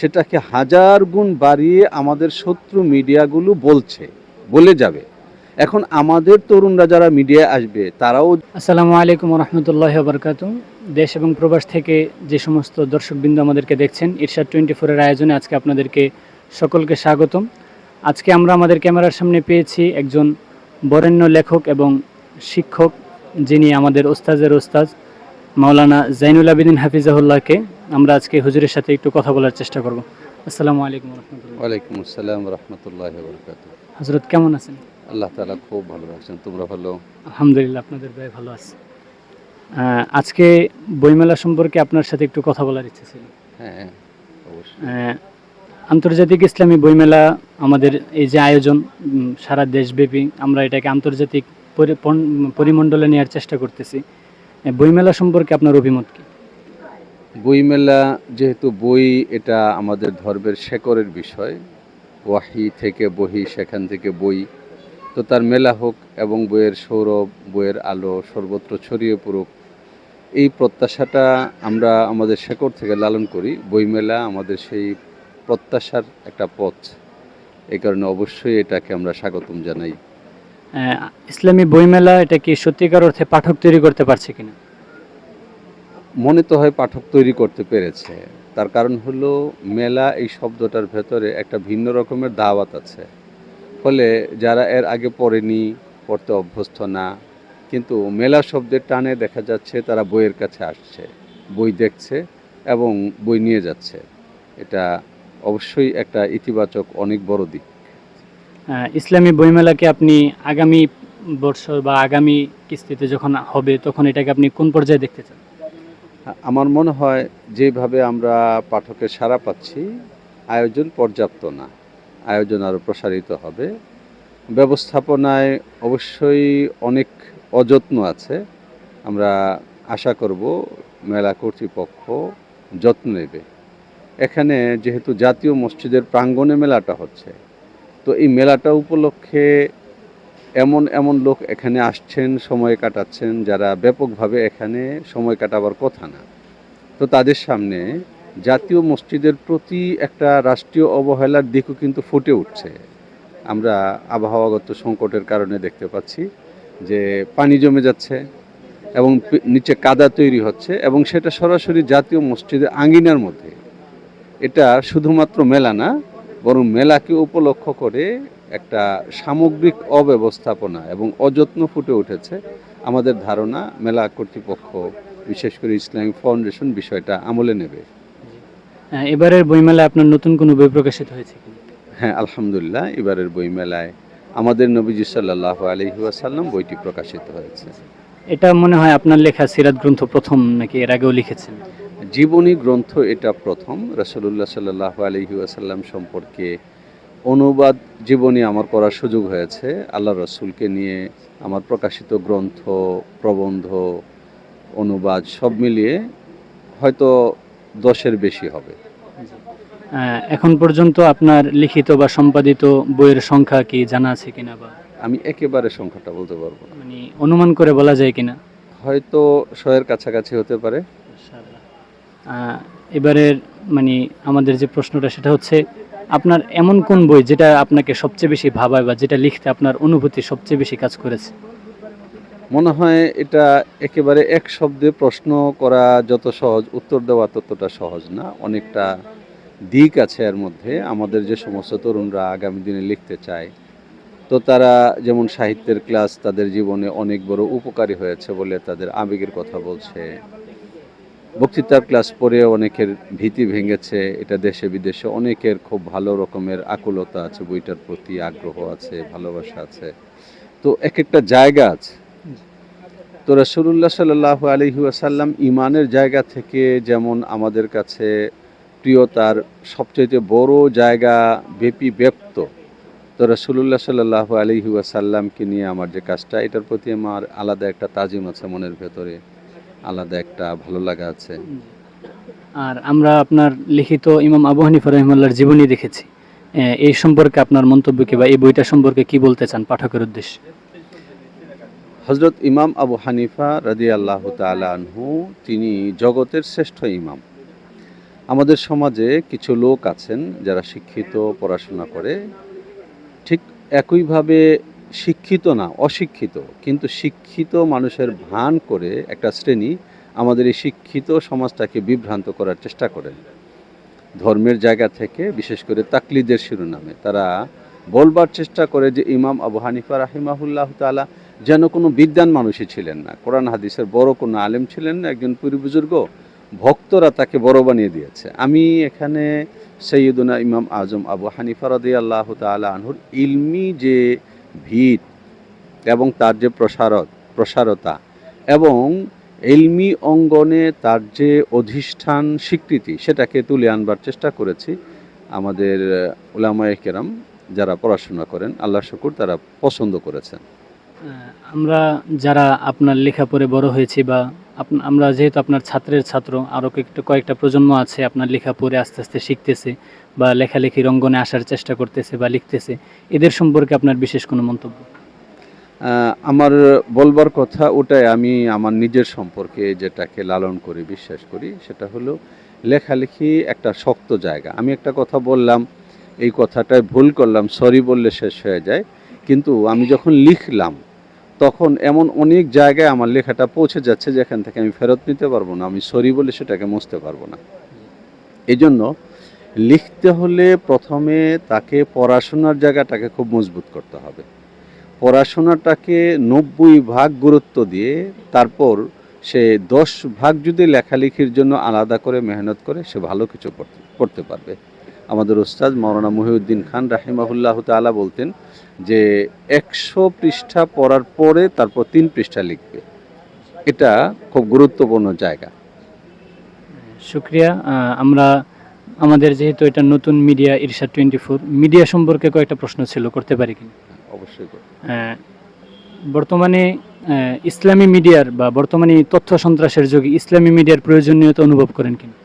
সেটাকে হাজার গুণ বাড়িয়ে আমাদের শত্রু মিডিয়াগুলো বলছে, বলে যাবে। এখন আমাদের তরুণরা যারা মিডিয়ায় আসবে, তারাও আসসালামু আলাইকুম রহমতুল্লাহ বরকাত দেশ এবং প্রবাস থেকে যে সমস্ত দর্শকবৃন্দ আমাদেরকে দেখছেন, ইরশাদ টোয়েন্টি ফোরের আয়োজনে আজকে আপনাদেরকে সকলকে স্বাগতম। আজকে আমরা আমাদের ক্যামেরার সামনে পেয়েছি একজন বরেণ্য লেখক এবং শিক্ষক, যিনি আমাদের ওস্তাজের ওস্তাজ মাওলানা জাইনুল আবেদিন হাফিজাহুল্লাহকে আমরা আজকে হুজুরের সাথে একটু কথা বলার চেষ্টা করব। আসসালামু আলাইকুম রহমতুল্লাহ। ওয়ালাইকুম আসসালাম রহমতুল্লাহ হজরত কেমন আছেন? আল্লাহ তালা খুব ভালো রাখছেন। তোমরা ভালো? আলহামদুলিল্লাহ আপনাদের ভাই ভালো আছে। আজকে বইমেলা সম্পর্কে আপনার সাথে একটু কথা বলার ইচ্ছে ছিল। হ্যাঁ অবশ্যই। আহ, আন্তর্জাতিক ইসলামী বইমেলা আমাদের এই যে আয়োজন সারা দেশব্যাপী আমরা এটাকে আন্তর্জাতিক পরি- পরিমণ্ডলে নেওয়ার চেষ্টা করতেছি। বইমেলা সম্পর্কে আপনার অভিমত কি? বইমেলা যেহেতু বই এটা আমাদের ধর্মের শেকরের বিষয়, ওয়াহি থেকে বহি সেখান থেকে বই। তো তার মেলা হোক এবং বইয়ের সৌরভ, বইয়ের আলো, সর্বত্র ছড়িয়ে পড়ুক, এই প্রত্যাশাটা আমরা আমাদের শেকড় থেকে লালন করি। বইমেলা আমাদের সেই প্রত্যাশার একটা পথ। এই কারণে অবশ্যই এটাকে আমরা স্বাগতম জানাই। ইসলামী বইমেলা এটা কি সত্যিকার অর্থে পাঠক তৈরি করতে পারছে কিনা? মনে তো হয় পাঠক তৈরি করতে পেরেছে। তার কারণ হলো মেলা এই শব্দটার ভেতরে একটা ভিন্ন রকমের দাওয়াত আছে। ফলে যারা এর আগে পড়েনি, পড়তে অভ্যস্ত না, কিন্তু মেলা শব্দের টানে দেখা যাচ্ছে তারা বইয়ের কাছে আসছে, বই দেখছে এবং বই নিয়ে যাচ্ছে। এটা অবশ্যই একটা ইতিবাচক অনেক বড় দিক। ইসলামী বইমেলাকে আপনি আগামী বছর বা আগামী কিস্তিতে যখন হবে, তখন এটাকে আপনি কোন পর্যায়ে দেখতে চান? আমার মনে হয় যেভাবে আমরা পাঠকের সাড়া পাচ্ছি, আয়োজন পর্যাপ্ত না। আয়োজন আরও প্রসারিত হবে। ব্যবস্থাপনায় অবশ্যই অনেক অযত্ন আছে। আমরা আশা করব মেলা কর্তৃপক্ষ যত্ন নেবে। এখানে যেহেতু জাতীয় মসজিদের প্রাঙ্গণে মেলাটা হচ্ছে তো এই মেলাটা উপলক্ষে এমন এমন লোক এখানে আসছেন, সময় কাটাচ্ছেন যারা ব্যাপকভাবে এখানে সময় কাটাবার কথা না। তো তাদের সামনে জাতীয় মসজিদের প্রতি একটা রাষ্ট্রীয় অবহেলার দিকও কিন্তু ফুটে উঠছে। আমরা আবহাওয়াগত সংকটের কারণে দেখতে পাচ্ছি যে পানি জমে যাচ্ছে এবং নিচে কাদা তৈরি হচ্ছে এবং সেটা সরাসরি জাতীয় মসজিদের আঙ্গিনার মধ্যে। এটা শুধুমাত্র মেলা না বরং মেলাকে উপলক্ষ করে একটা সামগ্রিক অব্যবস্থাপনা এবং অযত্ন ফুটে উঠেছে। আমাদের ধারণা মেলা কর্তৃপক্ষ বিশেষ করে ইসলামিক ফাউন্ডেশন বিষয়টা আমলে নেবে। আহ, এবারের বইমেলায় আপনার নতুন কোনো বই প্রকাশিত হয়েছে হ্যাঁ আলহামদুলিল্লাহ এবারের বইমেলায় আমাদের নবীজি সাল্লাহ আলহি ওয়াসাল্লাম বইটি প্রকাশিত হয়েছে। এটা মনে হয় আপনার লেখা সিরাত গ্রন্থ প্রথম নাকি এর আগেও লিখেছেন? জীবনী গ্রন্থ এটা প্রথম। রসুল্লাহ সাল্লাহ আলহি ওয়াসাল্লাম সম্পর্কে অনুবাদ জীবনী আমার করার সুযোগ হয়েছে। আল্লাহ রসুলকে নিয়ে আমার প্রকাশিত গ্রন্থ প্রবন্ধ অনুবাদ সব মিলিয়ে হয়তো দশের বেশি হবে। এখন পর্যন্ত আপনার লিখিত বা সম্পাদিত বইয়ের সংখ্যা কি জানা আছে কিনা বা? আমি একেবারে সংখ্যাটা বলতে পারব মানে অনুমান করে বলা যায় কিনা? হয়তো শয়ের কাছাকাছি হতে পারে। এবারের মানে আমাদের যে প্রশ্নটা সেটা হচ্ছে, আপনার এমন কোন বই যেটা আপনাকে সবচেয়ে বেশি ভাবায় বা যেটা লিখতে আপনার অনুভূতি সবচেয়ে বেশি কাজ করেছে? মনে হয় এটা একেবারে এক শব্দে প্রশ্ন করা যত সহজ, উত্তর দেওয়া ততটা সহজ না। অনেকটা দিক আছে এর মধ্যে। আমাদের যে সমস্ত তরুণরা আগামী দিনে লিখতে চায়, তো তারা যেমন সাহিত্যের ক্লাস তাদের জীবনে অনেক বড় উপকারী হয়েছে বলে তাদের আবেগের কথা বলছে। বক্তৃতার ক্লাস পড়ে অনেকের ভীতি ভেঙেছে, এটা দেশে বিদেশে অনেকের খুব ভালো রকমের আকুলতা আছে, বইটার প্রতি আগ্রহ আছে, ভালোবাসা আছে। তো এক একটা জায়গা আছে। তো রসুল্লাহ সাল্লাহ আলহি আসাল্লাম ইমানের জায়গা থেকে যেমন আমাদের কাছে প্রিয়, তার সবচেয়ে বড় জায়গা ব্যাপী ব্যক্ত। তো রসুল্লাহ সাল্লাহ আলহি নিয়ে আমার যে কাজটা, এটার প্রতি আমার আলাদা একটা তাজিম আছে মনের ভেতরে। আলাদা একটা ভালো লাগা আছে। আর আমরা আপনার লিখিত ইমাম আবু হানিফা রহিমাল্লাহর জীবনী দেখেছি। এই সম্পর্কে আপনার মন্তব্য কি বা এই বইটা সম্পর্কে কি বলতে চান পাঠকের উদ্দেশ্যে? হজরত ইমাম আবু হানিফা রাজি আল্লাহ আনহু তিনি জগতের শ্রেষ্ঠ ইমাম। আমাদের সমাজে কিছু লোক আছেন যারা শিক্ষিত পড়াশোনা করে। ঠিক একইভাবে শিক্ষিত না, অশিক্ষিত। কিন্তু শিক্ষিত মানুষের ভান করে একটা শ্রেণি আমাদের এই শিক্ষিত সমাজটাকে বিভ্রান্ত করার চেষ্টা করেন। ধর্মের জায়গা থেকে, বিশেষ করে তাকলিদের শিরোনামে, তারা বলবার চেষ্টা করে যে ইমাম আবু হানিফা রাহিমাহুল্লাহ তালা যেন কোনো বিদ্যান মানুষই ছিলেন না। কোরআন হাদিসের বড় কোনো আলেম ছিলেন না, একজন পুরী বুজুর্গ। ভক্তরা তাকে বড় বানিয়ে দিয়েছে। আমি এখানে সৈয়দুনা ইমাম আজম আবু হানিফা রদি আল্লাহ তালা আনহুর ইলমি যে ভিত এবং তার যে প্রসারত, প্রসারতা এবং এলমি অঙ্গনে তার যে অধিষ্ঠান স্বীকৃতি, সেটাকে তুলে আনবার চেষ্টা করেছি আমাদের ওলামায়ে কেরাম যারা পড়াশোনা করেন আল্লাহ শুকুর তারা পছন্দ করেছেন। আমরা যারা আপনার লেখা পড়ে বড় হয়েছি বা আমরা যেহেতু আপনার ছাত্রের ছাত্র আরও কয়েকটা কয়েকটা প্রজন্ম আছে, আপনার লেখা পড়ে আস্তে আস্তে শিখতেছে বা লেখালেখির অঙ্গনে আসার চেষ্টা করতেছে বা লিখতেছে, এদের সম্পর্কে আপনার বিশেষ কোনো মন্তব্য? আমার বলবার কথা ওটাই, আমি আমার নিজের সম্পর্কে যেটাকে লালন করি, বিশ্বাস করি, সেটা হলো লেখালেখি একটা শক্ত জায়গা। আমি একটা কথা বললাম, এই কথাটায় ভুল করলাম, সরি বললে শেষ হয়ে যায়, কিন্তু আমি যখন লিখলাম তখন এমন অনেক জায়গায় আমার লেখাটা পৌঁছে যাচ্ছে যেখান থেকে আমি ফেরত নিতে পারব না, আমি সরি বলে সেটাকে মুছতে পারব না। এই জন্য লিখতে হলে প্রথমে তাকে পড়াশোনার জায়গাটাকে খুব মজবুত করতে হবে। পড়াশোনাটাকে নব্বই ভাগ গুরুত্ব দিয়ে তারপর সে দশ ভাগ যদি লেখালেখির জন্য আলাদা করে মেহনত করে সে ভালো কিছু করতে পারবে। আমাদের ওস্তাদ মৌলানা মহিউদ্দিন খান রাহিমাহুল্লাহ তাআলা বলতেন যে একশো পৃষ্ঠা পড়ার পরে তারপর তিন পৃষ্ঠা লিখবে। এটা খুব গুরুত্বপূর্ণ জায়গা। শুক্রিয়া। আমরা আমাদের যেহেতু এটা নতুন মিডিয়া ইরশাদ টোয়েন্টি ফোর মিডিয়া সম্পর্কে কয়েকটা প্রশ্ন ছিল করতে পারি কি অবশ্যই বর্তমানে ইসলামী মিডিয়ার বা বর্তমানে তথ্য সন্ত্রাসের যুগে ইসলামী মিডিয়ার প্রয়োজনীয়তা অনুভব করেন কিনা?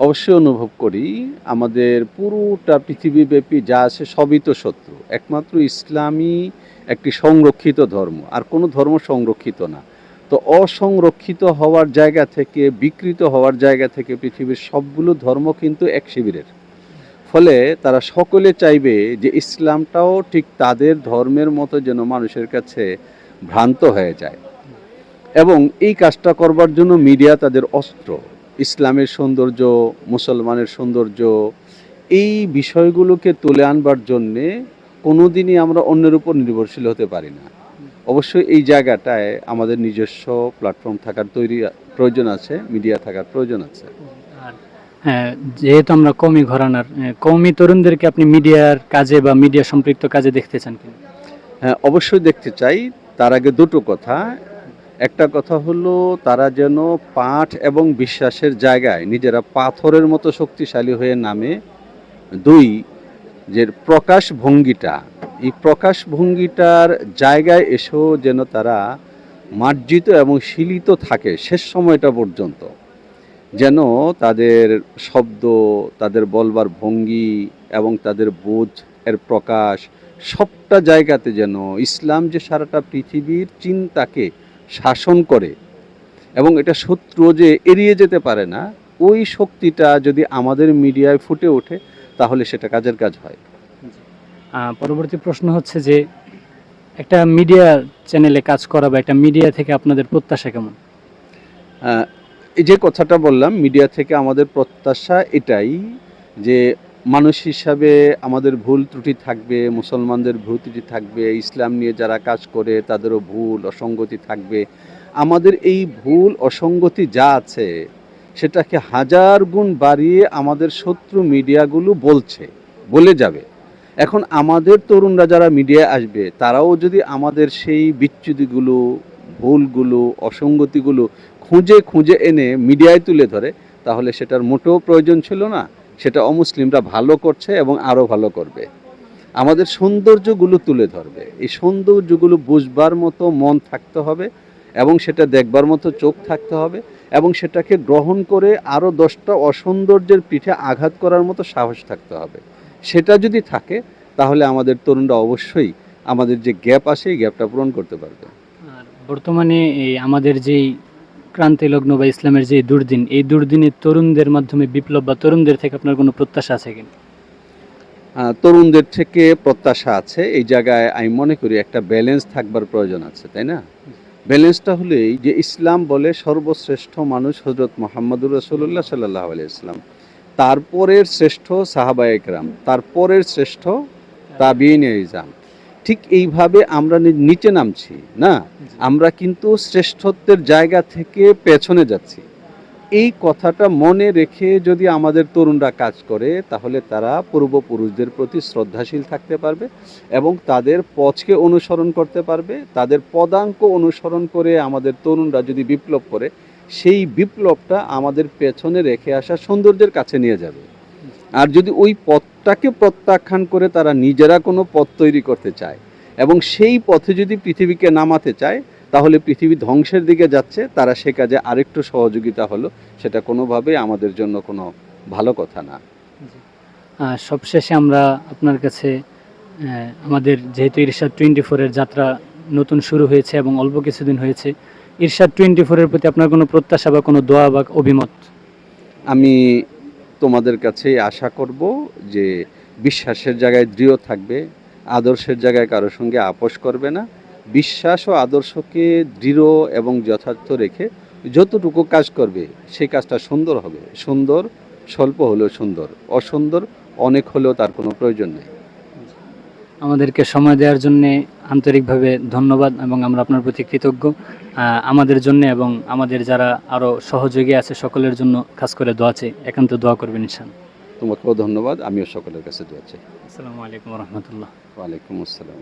অবশ্যই অনুভব করি, আমাদের পুরোটা পৃথিবীব্যাপী যা আছে সবই তো শত্রু। একমাত্র ইসলামী একটি সংরক্ষিত ধর্ম, আর কোনো ধর্ম সংরক্ষিত না। তো অসংরক্ষিত হওয়ার জায়গা থেকে, বিকৃত হওয়ার জায়গা থেকে পৃথিবীর সবগুলো ধর্ম কিন্তু এক শিবিরের। ফলে তারা সকলে চাইবে যে ইসলামটাও ঠিক তাদের ধর্মের মতো যেন মানুষের কাছে ভ্রান্ত হয়ে যায়। এবং এই কাজটা করবার জন্য মিডিয়া তাদের অস্ত্র। ইসলামের সৌন্দর্য মুসলমানের সৌন্দর্য এই বিষয়গুলোকে তুলে আনবার জন্যে কোনোদিনই আমরা অন্যের উপর নির্ভরশীল হতে পারি না। অবশ্যই এই জায়গাটায় আমাদের নিজস্ব প্ল্যাটফর্ম থাকার তৈরি প্রয়োজন আছে মিডিয়া থাকার প্রয়োজন আছে। হ্যাঁ, যেহেতু আমরা কমি ঘরানার কওমি তরুণদেরকে আপনি মিডিয়ার কাজে বা মিডিয়া সম্পৃক্ত কাজে দেখতে চান কিনা? হ্যাঁ অবশ্যই দেখতে চাই। তার আগে দুটো কথা। একটা কথা হলো, তারা যেন পাঠ এবং বিশ্বাসের জায়গায় নিজেরা পাথরের মতো শক্তিশালী হয়ে নামে। দুই, যে প্রকাশ ভঙ্গিটা, এই প্রকাশ ভঙ্গিটার জায়গায় এসেও যেন তারা মার্জিত এবং শিলিত থাকে শেষ সময়টা পর্যন্ত। যেন তাদের শব্দ, তাদের বলবার ভঙ্গি এবং তাদের বোধ এর প্রকাশ সবটা জায়গাতে যেন ইসলাম যে সারাটা পৃথিবীর চিন্তাকে শাসন করে এবং এটা শত্রু যে এড়িয়ে যেতে পারে না ওই শক্তিটা যদি আমাদের মিডিয়ায় ফুটে ওঠে তাহলে সেটা কাজের কাজ হয়। পরবর্তী প্রশ্ন হচ্ছে যে একটা মিডিয়া চ্যানেলে কাজ করা বা একটা মিডিয়া থেকে আপনাদের প্রত্যাশা কেমন? এই যে কথাটা বললাম মিডিয়া থেকে আমাদের প্রত্যাশা এটাই যে মানুষ হিসাবে আমাদের ভুল ত্রুটি থাকবে, মুসলমানদের ভুল ত্রুটি থাকবে, ইসলাম নিয়ে যারা কাজ করে তাদেরও ভুল, অসঙ্গতি থাকবে। আমাদের এই ভুল, অসঙ্গতি যা আছে, সেটাকে হাজার গুণ বাড়িয়ে আমাদের শত্রু মিডিয়াগুলো বলছে, বলে যাবে। এখন আমাদের তরুণরা যারা মিডিয়ায় আসবে, তারাও যদি আমাদের সেই বিচ্যুতিগুলো, ভুলগুলো, অসঙ্গতিগুলো খুঁজে খুঁজে এনে মিডিয়ায় তুলে ধরে, তাহলে সেটার মোটেও প্রয়োজন ছিল না। সেটা অমুসলিমরা ভালো করছে এবং আরও ভালো করবে। আমাদের সৌন্দর্যগুলো তুলে ধরবে। এই সৌন্দর্যগুলো বুঝবার মতো মন থাকতে হবে এবং সেটা দেখবার মতো চোখ থাকতে হবে এবং সেটাকে গ্রহণ করে আরও দশটা অসৌন্দর্যের পিঠে আঘাত করার মতো সাহস থাকতে হবে। সেটা যদি থাকে, তাহলে আমাদের তরুণরা অবশ্যই আমাদের যে গ্যাপ আছে, এই গ্যাপটা পূরণ করতে পারবে। আর বর্তমানে আমাদের যেই ক্রান্তি লগ্ন বা ইসলামের যে দুর্দিন, এই দুর্দিনে তরুণদের মাধ্যমে বিপ্লব বা তরুণদের থেকে আপনার কোনো প্রত্যাশা আছে কিনা? তরুণদের থেকে প্রত্যাশা আছে। এই জায়গায় আমি মনে করি একটা ব্যালেন্স থাকবার প্রয়োজন আছে, তাই না? ব্যালেন্সটা হলেই যে ইসলাম বলে সর্বশ্রেষ্ঠ মানুষ হজরত মোহাম্মদুর রসুল্লাহ সাল্লাহ ইসলাম তারপরের শ্রেষ্ঠ সাহাবা একরাম তারপরের শ্রেষ্ঠ তাবিন ইজাম ঠিক এইভাবে আমরা নিচে নামছি না? আমরা কিন্তু শ্রেষ্ঠত্বের জায়গা থেকে পেছনে যাচ্ছি। এই কথাটা মনে রেখে যদি আমাদের তরুণরা কাজ করে তাহলে তারা পূর্বপুরুষদের প্রতি শ্রদ্ধাশীল থাকতে পারবে এবং তাদের পথকে অনুসরণ করতে পারবে। তাদের পদাঙ্ক অনুসরণ করে আমাদের তরুণরা যদি বিপ্লব করে সেই বিপ্লবটা আমাদের পেছনে রেখে আসা সৌন্দর্যের কাছে নিয়ে যাবে। আর যদি ওই পথটাকে প্রত্যাখ্যান করে তারা নিজেরা কোনো পথ তৈরি করতে চায়। এবং সেই পথে যদি পৃথিবীকে নামাতে চায় তাহলে পৃথিবী ধ্বংসের দিকে যাচ্ছে তারা সে কাজে আরেকটু সহযোগিতা হলো সেটা কোনোভাবেই আমাদের জন্য কোনো ভালো কথা না। সবশেষে আমরা আপনার কাছে আমাদের যেহেতু ইরশাদ টোয়েন্টি ফোরের যাত্রা নতুন শুরু হয়েছে এবং অল্প কিছুদিন হয়েছে ইরশাদ টোয়েন্টি ফোরের প্রতি আপনার কোনো প্রত্যাশা বা কোনো দোয়া বা অভিমত? আমি তোমাদের কাছে আশা করব যে বিশ্বাসের জায়গায় দৃঢ় থাকবে, আদর্শের জায়গায় কারও সঙ্গে আপোষ করবে না। বিশ্বাস ও আদর্শকে দৃঢ় এবং যথার্থ রেখে যতটুকু কাজ করবে, সেই কাজটা সুন্দর হবে। সুন্দর, স্বল্প হলেও সুন্দর। অসুন্দর, অনেক হলেও তার কোনো প্রয়োজন নেই। আমাদেরকে সময় দেওয়ার জন্য আন্তরিকভাবে ধন্যবাদ এবং আমরা আপনার প্রতি কৃতজ্ঞ। আমাদের জন্য এবং আমাদের যারা আরও সহযোগী আছে সকলের জন্য খাস করে দোয়া চাই। একান্ত দোয়া করবেন ইনশান তোমাকেও ধন্যবাদ আমিও সকলের কাছে দোয়া চাই। আসসালামু আলাইকুম রহমতুল্লাহ। ওয়ালাইকুম আসসালাম